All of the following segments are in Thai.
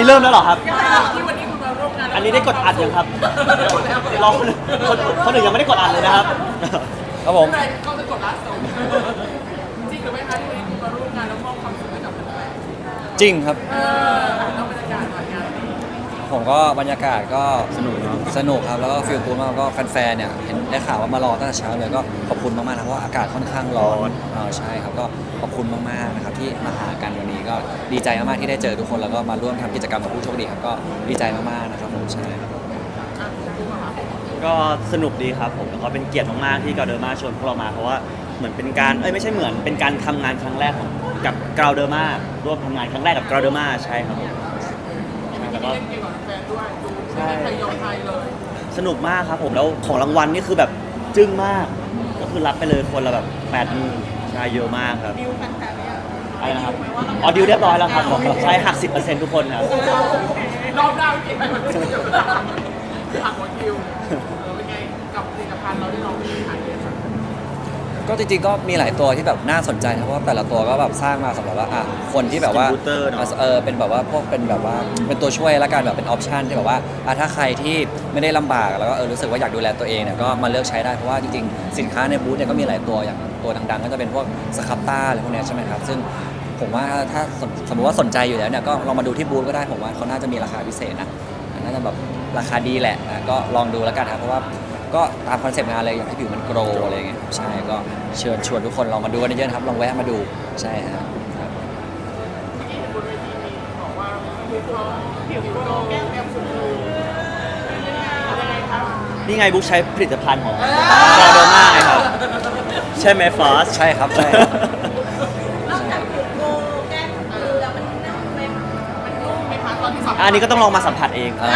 นี้เริ่มแล้วเหรอครับ ที่วันนี้คุณมาร่วมงานอันนี้ได้กดอัดยังครับรอคนคนคนอื่นยังไม่ได้กดอัดเลยนะครับ ครับผมใช่เขาจะกดลัดส่งจริงหรือไม่คะที่วันนี้คุณมาร่วมงานแล้วมอบความสุขให้กับแฟนจริงครับ ๆเออแล้วบรรยากาศหน่อยงานนี้ ผมก็บรรยากาศก็สนุกเนอะสนุกครับแล้วก็ฟิลกูดมากก็แฟนๆเนี่ยเห็นได้ข่าวว่ามารอตั้งแต่เช้าเลยก็ขอบคุณมากๆนะเพราะว่าอากาศค่อนข้างร้อนอ่าใช่ครับก็ขอบคุณมากๆนะครับที่มาหากันวันนี้ก็ดีใจมากๆที่ได้เจอทุกคนแล้วก็มาร่วมทำกิจกรรมกับผู้โชคดีครับก็ดีใจมากๆนะครับผมใช่ก็สนุกดีครับผมแล้วก็เป็นเกียรติมากๆที่กาเดอร์มาชวนพวกเรามาเพราะว่าเหมือนเป็นการเอ้ยไม่ใช่เหมือนเป็นการทำงานครั้งแรกของกับกราวเดอร์มาร่วมทำงานครั้งแรกกับกราวเดอร์มาใช่ครับผมแล้วก็เล่นเกมกับ แฟนด้วยดูใช่ไทยยอมไทยเลยสนุกมากครับผมแล้วของรางวัลนี่คือแบบจึ้งมาก ก็คือรับไปเลยคนละแบบแปดหมื่นใช่เยอะมากครับดิวแฟนแฟนเนี่ยอะไรนะครับอ๋อดิวเรียบร้อยแล้วครับใช่หักสิบเปอร์เซ็นต์ทุกคนครับรอบหน้าไม่กินไปเหมือนกันหักหัวคิวเออเป็นไงกับผลิตภัณฑ์เราที่เรามีขายเนี่ยค่ะ ก็จริงๆก็มีหลายตัวที่แบบน่าสนใจนะเพราะว่าแต่ละตัวก็แบบสร้างมาสำหรับว่าอะคนที่แบบว่า Distributor เนอะ เออเป็นแบบว่าพวกเป็นแบบว่าเป็นตัวช่วยและกันแบบเป็นออปชันที่แบบว่าอะถ้าใครที่ไม่ได้ลำบากแล้วก็เออรู้สึกว่าอยากดูแลตัวเองเนี่ยก็มาเลือกใช้ได้เพราะว่าจริงๆ สินค้าในบูธเนี่ยก็มีหลายตัวอย่างตัวดังๆ ก็จะเป็นพวกสครับต้าอะไรพวกเนี้ยใช่ไหมครับ ซึ่งผมว่าถ้าสนสมมติว่าสนใจอยู่แล้วเนี่ยก็ลองมาดูที่บูธก็ได้ผมว่าเขาน่าจะมีราคาพิเศษนะน่าจะแบบราคาดีแหละนะก็ลองดูแล้วกันครับเพราะว่า ก็ตามคอนเซปต์งานเลยอยากให้ผิวมันโกรอะไรอย่างเงี้ยใช่ก็เชิญชวนทุกคนลองมาดูกันเยอะๆนะครับลองแวะมาดูใช่ฮะครับเมื่อกี้เห็นบนเวทีมีบอกว่าผิวเขาผิวโตแก้มแก้มสุดเลยเป็นยังไงยังไงครับนี่ไงบุ๊กใช้ผลิตภัณฑ์ของกราวเดอร์มาไงครับ ใช่ไหมฟอสใช่ครับใช่ครับ นอกจากผิวโกแก้มคือแล้วมันนั่งไหมมันนุ่มไหมคะตอนที่สัมอันนี้ก็ต้องลองมาสัมผัสเอง อ่า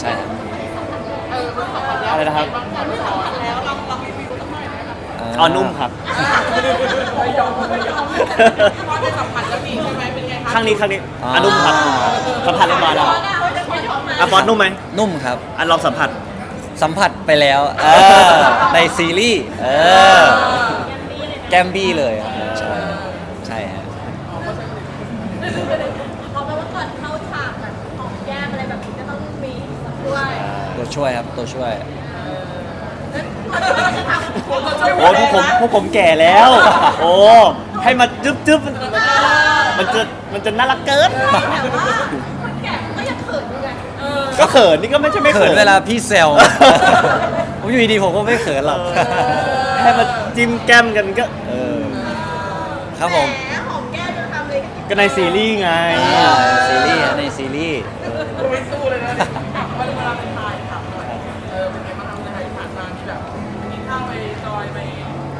ใช่ครับ เออมั นสัมผัสแล้วอะไรนะครับบางคนสัมผัสแล้วลองลองรีวิวสักหน่อยนะครับอ๋อนุ่มครับไม่ยอมไม่ยอมพอได้สัมผัสแล้วนี่ใช่ไหมเป็นไงคะข้างนี้ข้างนี้อะนุ่มครับสัมผัสเรียบร้อยแล้วเขาจะไม่ยอมมาอะฟอสนุ่มไหมนุ่มครับ อะลองสัมผัส สัมผัสไปแล้วเออในซีรีส์เออแกมบี้เลยครับใช่ใช่ฮะเอาไปว่าก่อนเข้าฉากแบบของแก้มอะไรแบบนี้ก็ต้องมีด้วยตัวช่วยครับตัวช่วย โอ้พวกผมพวกผมแก่แล้ว โอ้ให้มาจึ๊บจึ๊บมันมันจะมันจะน่ารักเกินแต่ว่าคนแก่ก็ยังเขินอยู่ไงก็เขินนี่ก็ไม่ใช่ไม่เขิเขินนเวลาพี่เซล ผมอยู่ดีๆผมก็ไม่เขินหรอก ให้มาจิ้มแก้มกันก็เออครับผม แหมหอมแก้มจะทำเลยก็ในซีรีส์ไงอ่าซีรีส์ฮะในซีรีส์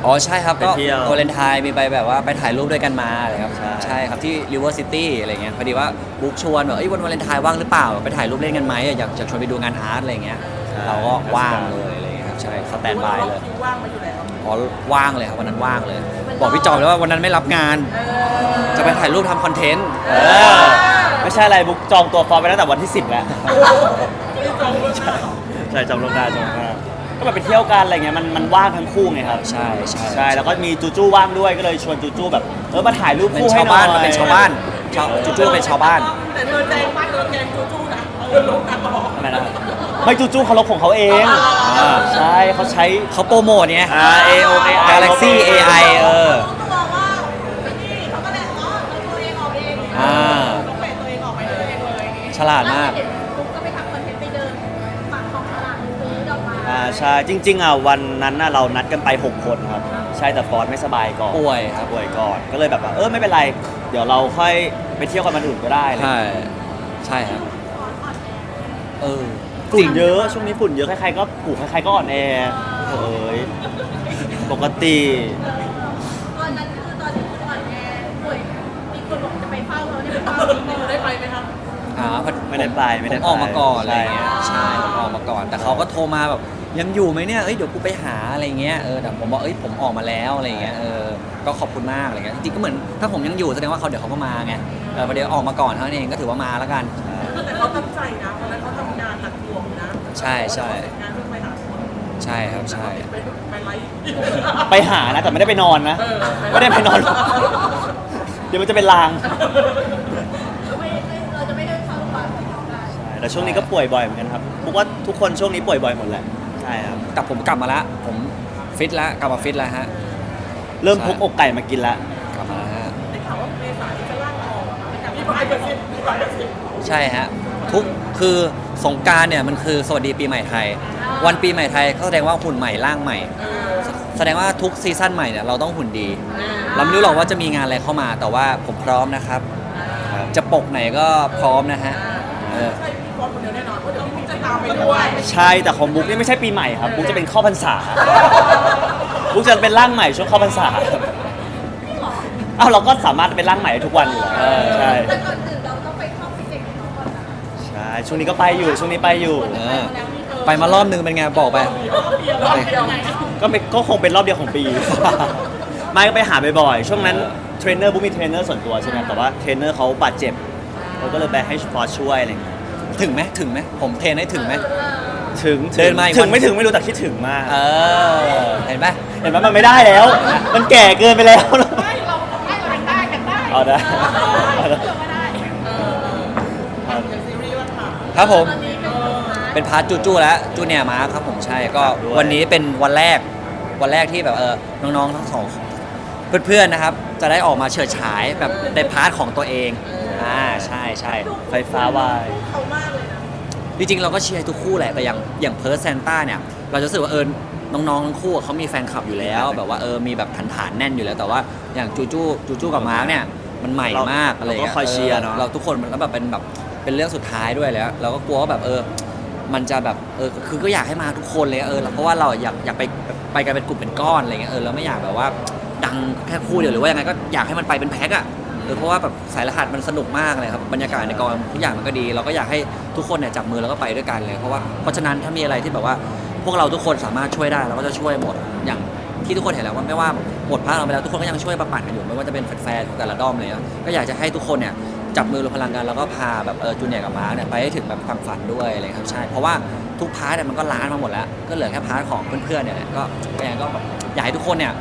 อ๋อใช่ครับ ก็ไปเที่ยว วาเลนไทน์มีไปแบบว่าไปถ่ายรูปด้วยกันมาอะไรครับใช่ใช่ครับที่ River City อะไรเงี้ยพอดีว่าบุ๊กชวนแบบเอ้ยวันวาเลนไทน์ว่างหรือเปล่า ไปถ่ายรูปเล่นกันไหมอยากอยากชวนไปดูงานอาร์ตอะไรเงี้ยเราก็ว่างเลยอะไรเงี้ยครับใช่สแตนบายเลยคิวว่างมาอยู่แล้วอ๋อว่างเลยครับวันนั้นว่างเลย บอกพี่จอมเลยว่าวันนั้นไม่รับงาน จะไปถ่ายรูปทำคอนเทนต์เออไม่ใช่อะไรบุ๊กจองตัวฟอสไปตั้งแต่วันที่ 10 แล้วใช่จองลวงหน้าจองลวงหน้า ก็แบบไปเที่ยวกันอะไรเงี้ยมันมันว่างทั้งคู่ไงครับใช่ใช่ใช่แล้วก็มีจูจูว่างด้วยก็เลยชวนจูจูแบบเออมาถ่ายรูปเป็นคู่ให้ชาวหน่บ้าอนยมันเป็นชาวบ้านชาวจูจูเป็นชาวบ้าน แต่เธอแจงมากเธอแจงจูจูนะเออลงกันตลอดทำไมนะไม่จูจูเขาลบของเขาเองอ่า ใช่เขาใช้ เขาโปรโมทเนี่ย อ่า A O A I Galaxy AI เออ เขาก็บอกว่านี่เขาก็เลยอ๋อเราตัวเองออกเองอ่า ต้องเปลี่ยนตัวเองออกไปเองเลย ฉลาดมากปุ๊ ใช่จริง ๆอะวันนั้นน่ะเรานัดกันไป 6 คนครับ ใช่แต่ฟอสไม่สบายก่อนป่วยครับป่วยก่อนก็เลยแบบว่าเออไม่เป็นไร เดี๋ยวเราค่อยไปเที่ยวกันวันอื่นก็ได้อะไรเลยใช่ใช่ครับเออฝุ่นเยอะช่วงนี้ฝุ่นเยอะใครๆก็ผูกใครๆก็อ่อนแอโอ้ยปกติตอนนั้นคือตอนที่คุณอ่อนแอป่วยมีคนบอกจะไปเฝ้าเราได้ไปเฝ้าได้ไปไหมครับอ่าพอไม่ได้ไปไม่ได้ผไปออกมาก่อนอะไรใช่เงี้ยใช่ผมออกมาก่อน แต่เขาก็โทรมาแบบ ยังอยู่ไหมเนี่ยเอ้ยเดี๋ยวกูไปหาอะไรเงี้ยเออแต่ผมบอกเอ้ยผมออกมาแล้วอะไรเงี้ยเออก็ขอบคุณมากอะไรเงี้ยจริงๆก็เหมือนถ้าผมยังอยู่แสดงว่าเขาเดี๋ยวเขาก็มาไงเออพอเดี๋ยวออกมาก่อนเท่านั้นเองก็ถือว่ามาแล้วกัน แต่เขาตั้งใจนะเพราะนั้นเขาทำงานหนักหน่วงนะใช่ใช่งานเพิ่งไปหาคนใช่ครับใช่ ไปไปไลฟ์ไปหานะแต่ไม่ได้ไปนอนนะ เออไม่ได้ไปนอนเดี๋ยวมันจะเป็นลางไม่ไม่เราจะไม่แต่ช่วงนี้ก็ป่วยบ่อยเหมือนกันครับพวกว่าทุกคนช่วงนี้ป่วยบ่อยหมดแหละ ใช่ครับ แต่ผมกลับมาละผมฟิตแล้วกลับมาฟิตแล้วฮะ เริ่มพกอกไก่มากินละกลับมาแล้วฮะได้ข่าวว่าเมษาที่จะล่างออกมีปลายเปอร์เซ็นต์มีปลายเปอร์เซ็นต์ใช่ฮะทุกคือสงกรารเนี่ยมันคือสวัสดีปีใหม่ไทย วันปีใหม่ไทยก็แสดงว่าหุ่นใหม่ร่างใหม่ แสดงว่าทุกซีซั่นใหม่เนี่ยเราต้องหุ่นดี เราไม่รู้หรอกว่าจะมีงานอะไรเข้ามาแต่ว่าผมพร้อมนะครับครับจะปกไหนก็พร้อมนะฮะเออ ใช่ ตามไปด้วยใช่แต่ของบุ๊กนี่ไม่ใช่ปีใหม่ครับบุ๊กจะเป็นเข้าพรรษาบุ๊กจะเป็นร่างใหม่ช่วงเข้าพรรษาเอ้าเราก็สามารถเป็นร่างใหม่ได้ทุกวันอยู่แล้วใช่แต่ก่อนอื่นเราต้องไปเข้าฟิสิกส์ก่อนนะใช่ช่วงนี้ก็ไปอยู่ช่วงนี้ไปอยู่ เออไปมารอบนึงเป็นไงบอกไป รอบเดียวรอบเดียวก็ไม่ก็คงเป็นรอบเดียวของปี ไม่ก็ไปหาบ่อยๆช่วงนั้นเทรนเนอร์บุ๊กมีเทรนเนอร์ส่วนตัวใช่ไหมแต่ว่าเทรนเนอร์เขาบาดเจ็บเราก็เลยไปให้ฟอร์ช่วยอะไรอย่างเงี้ย ถึงไหมถึงไหมผมเทรนให้ถึงไหม ถึงเดินมาอีกถึวังนไม่ถึงไม่รู้แต่คิดถึงมาก เออ เห็นไหมเห็นไหมมันไม่ได้แล้ว มันแก่เกินไปแล้ว ไม่เราไม่เราได้กันได้เอาได้อย่างซีรีส์ว่าค่ะครับผมตอนนี้เป็นเป็นพาร์ทจูจูแล้วจูเนียร์มาครับผมใช่ก็ครับด้วย วันนี้เป็นวันแรกวันแรกที่แบบเออน้องๆทั้งสอง เพื่อนๆนะครับ จะได้ออกมาเฉิดฉายแบบในพาร์ทของตัวเองอ่าใช่ใช่ไฟฟ้าวายเขามากเลยนะจริงๆเราก็เชียร์ทุกคู่แหละแต่อย่างอย่างเพิร์สแซนต้าเนี่ย เราจะรู้สึกว่าเออน้องๆทั้งคู่เขามีแฟนคลับอยู่แล้ว แบบว่าเออมีแบบฐานๆแน่นอยู่แล้ว แต่ว่าอย่างจูจูจูจูกับมาร์กเนี่ยมันใหม่มากอะไรอย่างเงี้ยเราก็คอยเชียร์เนาะเราทุกคนมันแล้วแบบเป็นแบบเป็นเรื่องสุดท้ายด้วยแล้ว เราก็กลัวว่าแบบเออ มันจะแบบเออคือก็อยากให้มาทุกคนเลยเออเพราะว่าเราอยากอยากไปไปกันเป็นกลุ่มเป็นก้อนอะไรเงี้ยเออเราไม่อยากแบบว่า ดังแค่คู่เดียวหรือว่ายังไงก็อยากให้มันไปเป็นแพ็กอะเออเพราะว่าแบบสายรหัสมันสนุกมากเลยครับบรรยากาศในกองทุกอย่างมันก็ดี เราก็อยากให้ทุกคนเนี่ยจับมือแล้วก็ไปด้วยกันเลยเพราะว่าเพราะฉะนั้นถ้ามีอะไรที่แบบว่าพวกเราทุกคนสามารถช่วยได้เราก็จะช่วยหมดอย่างที่ทุกคนเห็นแล้วว่าไม่ว่าหมดภาคเราไปแล้วทุกคนก็ยังช่วยประปั่นกันอยู่ไม่ว่าจะเป็นแฟนๆของแต่ละด้อมเลยนะก็อยากจะให้ทุกคนเนี่ยจับมือรวมพลังกันแล้วก็พาแบบเออจูเนียร์กับมาร์คเนี่ยไปให้ถึงแบบความฝันด้วยอะไรครับใช่เพราะว่าทุกพาร์ทเนี่ยมันก็ล้านมาหมดแล้ว ก็เหลือแค่พาร์ทของเพื่อนๆเนี่ยแหละก็ก็ยังก็อยากให้ทุกคนเนี่ย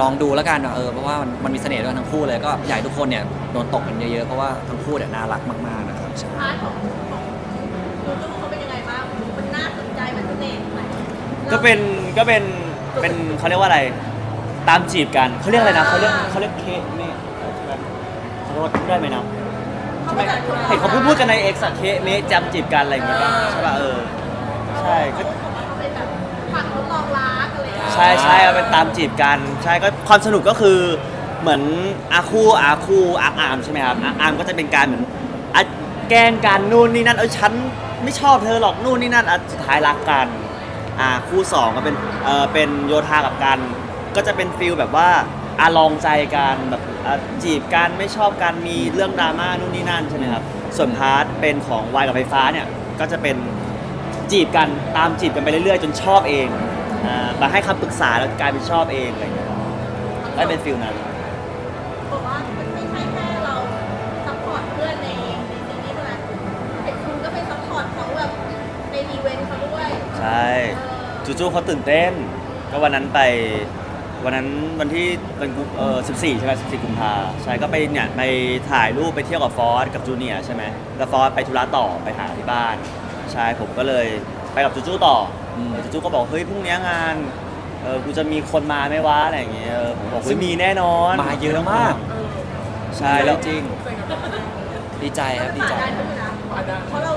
ลองดูแล้วกันเออเพราะว่ามันมันมีเสน่ห์ด้วยกันทั้งคู่เลยก็อยากให้ทุกคนเนี่ยโดนตกกันเยอะๆเพราะว่าทั้งคู่เนี่ยน่ารักมากๆนะครับใช่ พาร์ทของของดูดูเขาเป็นยังไงบ้างมันน่าสนใจมันเสน่ห์ไหนก็เป็นก็เป็นเป็นเขาเรียกว่าอะไรตามจีบกันเขาเรียกอะไรนะเขาเรียกเขาเรียกเคสนี่ใช่ไหมเขาเรียกว่าพูดได้ไหมนะเขาไม่ได้เห็นเขาพูดพูดกันในเอ็กซ์เคเมจำจีบกันอะไรอย่างเงี้ยป่ะใช่ป่ะเออใช่ก็ เขาเป็นแบบ ใช่ใช่เอาเป็นตามจีบกัน ใช่ก็ความสนุกก็คือเหมือนอาคู่อาคู่อาร์อาร์มใช่ไหมครับอาร์อาร์มก็จะเป็นการเหมือนอะแกล้งกันนู่นนี่นั่นเออฉันไม่ชอบเธอหรอกนู่นนี่นั่นอะสุดท้ายรักกันอ่าคู่สองก็เป็นเออเป็นโยธากับกัน ก็จะเป็นฟิลแบบว่าอาลองใจกันแบบอะจีบกันไม่ชอบกันมีเรื่องดราม่านู่นนี่นั่นใช่ไหมครับส่วนพาร์ทเป็นของวายกับไฟฟ้าเนี่ยก็จะเป็นจีบกันตามจีบกันไปเรื่อยๆ จนชอบเอง อ่ามาให้คำปรึกษาแล้วกลายเป็นชอบเองอะไรอย่างเงี้ยได้เป็นฟิลนั้น บอกว่ามันไม่ใช่แค่เราซัพพอร์ตเพื่อนในในซีรีส์เท่านั้นเด็กคุณก็ไปซัพพอร์ตเขาแบบในอีเวนต์เขาด้วยใช่จูจูเขาตื่นเต้น ก็วันนั้นไป วันนั้นวันที่เป็นกุมเออ14 ใช่ไหม14 กุมภาใช่ก็ไปเนี่ยไปถ่ายรูปไปเที่ยวกับฟอสกับจูเนียร์ใช่ไหมแล้วฟอสไปธุระต่อไปหาที่บ้าน ใช่ผมก็เลยไปกับจูจูต่อ อมจูจูก็บอกเฮ้ยพรุ่งนี้งานเออกูจะมีคนมาไหมวะอะไรอย่างเงี้ยเออผมบอกเฮ้ยมีแน่นอนมาเยอะมากใช่แล้วจริง ดีใจครับดีใจได้ทุกนะเพราะเรา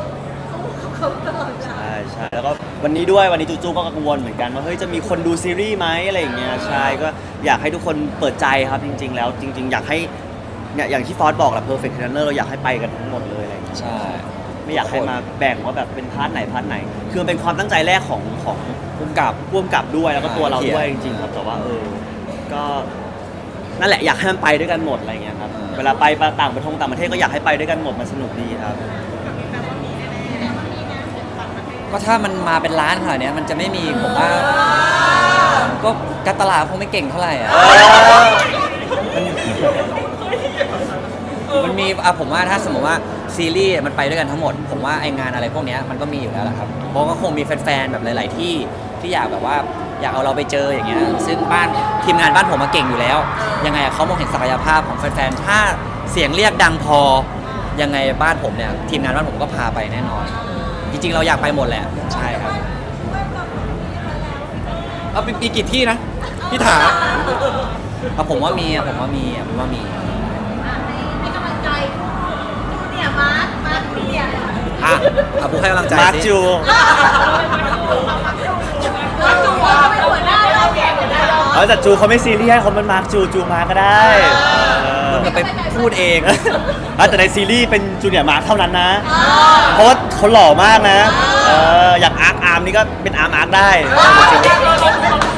สู้กับเขาตลอดเวลาใช่ใช่แล้วก็วันนี้ด้วยวันนี้จูจูก็กังวลเหมือนกันว่าเฮ้ยจะมีคนดูซีรีส์ไหมอะไรอย่างเงี้ยใช่ก็อยากให้ทุกคนเปิดใจครับจริง ๆ แล้วจริง ๆ อยากให้เนี่ยอย่างที่ฟอสบอกแหละ perfect trainer เราอยากให้ไปกันทั้งหมดเลยอะไรอย่างเงี้ยใช่ ไม่อยากให้มาแบ่งว่าแบบเป็นพาร์ทไหนพาร์ทไหน คือมันเป็นความตั้งใจแรกของของพุ่มกับร่วมกับด้วยแล้วก็ตัวเราเขียนด้วยจริงๆครับแต่ว่าเออก็นั่นแหละอยากให้มันไปด้วยกันหมดอะไรเงี้ยครับอ่าเวลาไปต่างประเทศต่างประเทศก็อยากให้ไปด้วยกันหมดมันสนุกดีครับก็ถ้ามันมาเป็นล้านขนาดเนี้ยมันจะไม่มีผมว่าก็การตลาดคงไม่เก่งเท่าไหร่อะมันมีอะผมว่าถ้าสมมติว่า ซีรีส์มันไปด้วยกันทั้งหมด ผมว่าไองานอะไรพวกเนี้ยมันก็มีอยู่แล้วแหละครับเพราะก็คงมีแฟนๆแบบหลาย ๆ ที่ที่อยากแบบว่าอยากเอาเราไปเจออย่างเงี้ยซึ่งบ้านทีมงานบ้านผมมาเก่งอยู่แล้ว ยังไงอะเขามองเห็นศักยภาพของแฟนๆถ้าเสียงเรียกดังพอ ยังไงบ้านผมเนี่ยทีมงานบ้านผมก็พาไปแน่นอน จริง ๆ เราอยากไปหมดแหละใช่ครับเอาเป็นปีกี่ที่นะพี่ถาเอาผมว่ามีอะผมว่ามีอะผมว่ามี ให้กำลังใจเนี่ยมาร์คมาร์คเนี่ย อะเอาผู้ให้กำลังใจมาร์คสิจูเราจูว่าเป็นหัวหน้าเราแกหัวหน้าเราเออแต่จูเขาไม่ซีเรียสเขามันมาร์คจูจูมาก็ได้เออมึงจะไปพูดเองเออแต่ในซีรีส์เป็นจูเนียร์มาร์คเท่านั้นนะ เพราะว่าเขาหล่อมากนะเอออย่างอาร์คอาร์มนี่ก็เป็นอาร์มอาร์คได้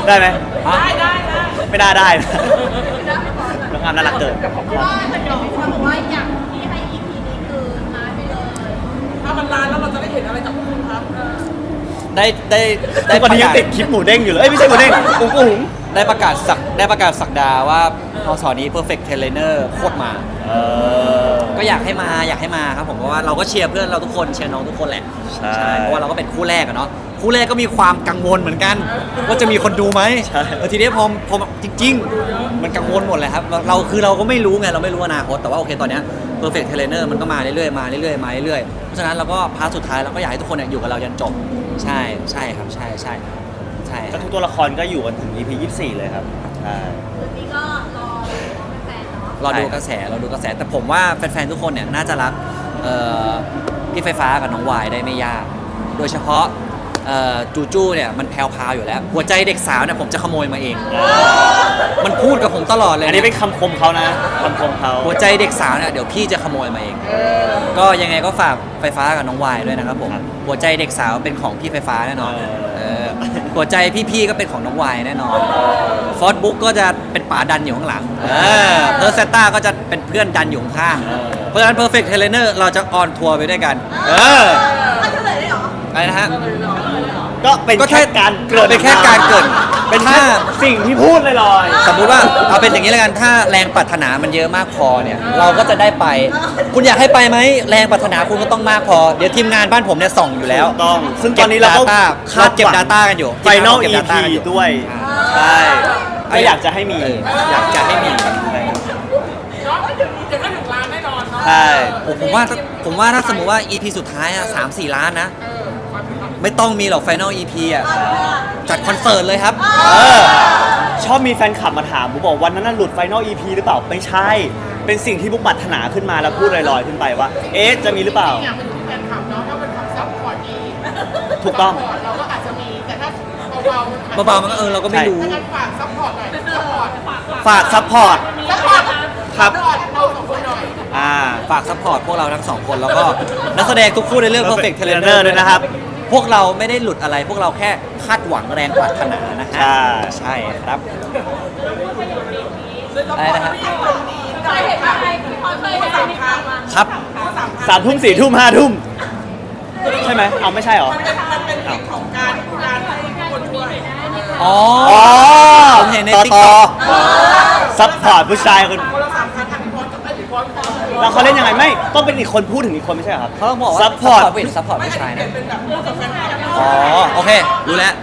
ได้ไหมได้ได้ได้ไม่ได้ได้นะน้องอาร์มน่ารักเกินเพราะว่าคนบอกเขาบอกว่าอยาก มันนานแล้วเราจะได้เห็นอะไรจากพวกคุณครับได้ได้ทุกวันนี้ยังติดคลิปหมูเด้งอยู่เลยเอ้ยไม่ใช่หมูเด้งอุ๋งอุ๋งได้ประกาศสักได้ประกาศสักดาว่าพศนี้ perfect trainer โคตรมา เออ ก็อยากให้มาอยากให้มาครับผมเพราะว่าเราก็เชียร์เพื่อนเราทุกคนเชียร์น้องทุกคนแหละใช่ เพราะว่าเราก็เป็นคู่แรกอะเนาะ คู่แรกก็มีความกังวลเหมือนกัน ว่าจะมีคนดูไหมใช่เออทีนี้พอพอจริง ๆ มันกังวลหมดเลยครับเราเราคือเราก็ไม่รู้ไงเราไม่รู้อนาคตแต่ว่าโอเคตอนเนี้ย perfect trainer มันก็มาเรื่อยๆมาเรื่อยๆมาเรื่อยๆเพราะฉะนั้นเราก็พาร์ทสุดท้ายเราก็อยากให้ทุกคนเนี่ยอยู่กับเราจนจบใช่ใช่ครับใช่ใช่ใช่คก็รับทุกตัวละครก็อยู่กันถึง EP 24 เลยครับใช่คืนนี้ก็รอแฟนๆเนาะเราดูกระแสเราดูกระแสแต่ผมว่าแฟนๆทุกคนเนี่ยน่าจะรักเอ่อพี่ไฟฟ้ากับน้องวายได้ไม่ยาก โดยเฉพาะเอ่อ จูจูเนี่ยมันแพรวพราวอยู่แล้ว หัวใจเด็กสาวเนี่ยผมจะขโมยมาเอง มันพูดกับผมตลอดเลยอันนี้เป็นคำคมเขานะคำคมเขาหัวใจเด็กสาวเนี่ยเดี๋ยวพี่จะขโมยมาเอง ก็ยังไงก็ฝากไฟฟ้ากับน้องวายด้วยนะครับผมหัวใจเด็กสาวเป็นของพี่ไฟฟ้าแน่นอนเออหัวใจพี่ๆก็เป็นของน้องวายแน่นอนฟอสบุ๊กก็จะเป็นป๋าดันอยู่ข้างหลังเออเพอร์เซต้าก็จะเป็นเพื่อนดันอยู่ข้างๆเพราะฉะนั้น perfect trainer เราจะออนทัวร์ไปด้วยกัน เออเอาเฉลยได้เหรออะไรนะฮะ ก็เป็นก็แค่แค่การเกรินเป็นแค่การเกริ่นเป็นถ้าแค่สิ่งที่พูดลอยๆสมมุติว่าเอาเป็นอย่างนี้แล้วกันถ้าแรงปรารถนามันเยอะมากพอเนี่ย เราก็จะได้ไป คุณอยากให้ไปไหมแรงปรารถนาคุณก็ต้องมากพอ เดี๋ยวทีมงานบ้านผมเนี่ยส่องอยู่แล้วถูกต้อง ซึ่งตอนนี้เราก็ Data คาดเก็บหวัง Data กันอยู่ไฟนอลเก็บ EP Data กันอยู่ด้วยใช่ก็อยากจะให้มี เอออยากจะให้มีย้อนไปถึงเดี๋ยวก็ถึงล้านแน่นอนเนาะใช่โอ้ผมว่าถ้าผมว่าถ้าสมมติว่า EP สุดท้ายอะสามสี่ล้านนะ เอ ไม่ต้องมีหรอก Final EP อะจัดคอนเสิร์ตเลยครับ เออ ชอบมีแฟนคลับมาถามบุ๊กบอกวันนั้นน่ะหลุดไฟนอล EP หรือเปล่า ไม่ใช่ เป็นสิ่งที่บุ๊กปรารถนาขึ้นมาแล้วพูดลอยๆขึ้นไปว่า เอ๊ะ จะมีหรือเปล่า เนี่ยมันอยู่ที่แฟนคลับเนาะถ้าเป็นคำซัพพอร์ตดีถูกต้อง ซัพพร์เราก็อาจจะมีแต่ถ้าเบาๆเบาๆมันก็เออเราก็ไม่รู้ ถ้างั้นฝากซัพพอร์ตหน่อยซัพพอร์ตฝากฝากซัพพอร์ต ซัพพอร์ตครับ ซัพพอร์ตเราสองคนหน่อยอ่า ฝากซัพพอร์ตพวกเราทั้งสองคนแล้วก็นักแสดงทุกคู่ในเรื่อง Perfect Perfect Trainer Trainer ด้วยนะครับ พวกเราไม่ได้หลุดอะไร พวกเราแค่คาดหวังแรงปรารถนานะฮะใช่ใช่ครับ อะไรนะฮะเคยเห็นไหมพี่พอเคยเห็นไหมคะครับสามทุ่มสี่ทุ่มห้าทุ่มใช่ไหมเอาไม่ใช่เหรอ มันเป็นมันเป็นเทคของการการให้คนช่วยอ๋ออ๋อผมเห็นในต่อ TikTok ต่อซัพพอร์ตผู้ชายคนคนละสามพันทันทีพอจะไม่ถึงพอพอ แล้วเขาเล่นยังไงไม่ต้องเป็นอีกคนพูดถึงอีกคนไม่ใช่เหรอครับ เขาต้องบอกว่าซัพพอร์ตผู้หญิงซัพพอร์ตผู้ชายนะ เป็นแบบพูดกับแฟนคลับอ๋อ โอเค รู้แล้ว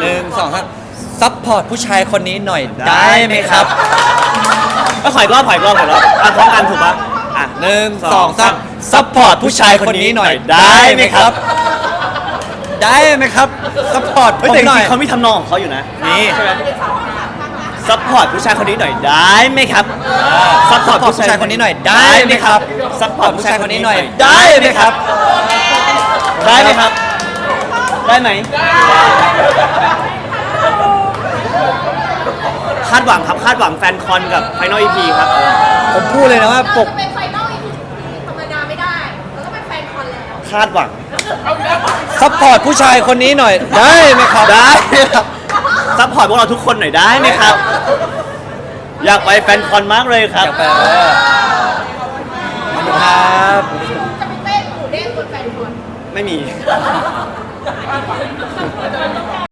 หนึ่งสองครับซัพพอร์ตผู้ชายคนนี้หน่อยได้ไหมครับก็ขอยรอบขอยรอบขอยรอบอะพร้อมกันถูกปะอะหนึ่งสองสามซัพพอร์ตผู้ชายคนนี้หน่อยได้ไหมครับ ได้ไหมครับซัพพอร์ตผเฮ้ยมแต่จหน่อริย งๆเขามีทำนองของเขาอยู่นะนี่ ใช่ไหม ซัพพอร์ตผู้ชายคนนี้หน่อยได้ไหมครับซัพพอร์ตผู้ชายคนนี้หน่อยได้ไหมครับซัพพพออร์ร์ตตผู้ผู้ชาชายยคคนนนี้นี้หหน่น่ออยยได้ได้ไหไหมมคครัรับบได้ไหมครับ ได้ไหมคาดหวังครับคาดหวังแฟนคอนกับไฟนอลอีพีครับ ผมพูดเลยนะว่าปกจะเป็นไฟนอล EP ธรรมดาไม่ได้แล้วก็เป็นแฟนคอนแล้วคาดหวังซัพพอร์ตผู้ชายคนนี้หน่อยได้ไหมครับได้ครับ ซัพพอร์ตพวกเราทุกคนหน่อยได้ไหมครับ อยากไปแฟนคอนมากเลยครับอยากไปเออขอบคุณครับจะไปเต้นหมูเด้งบนแฟนคอนไม่มี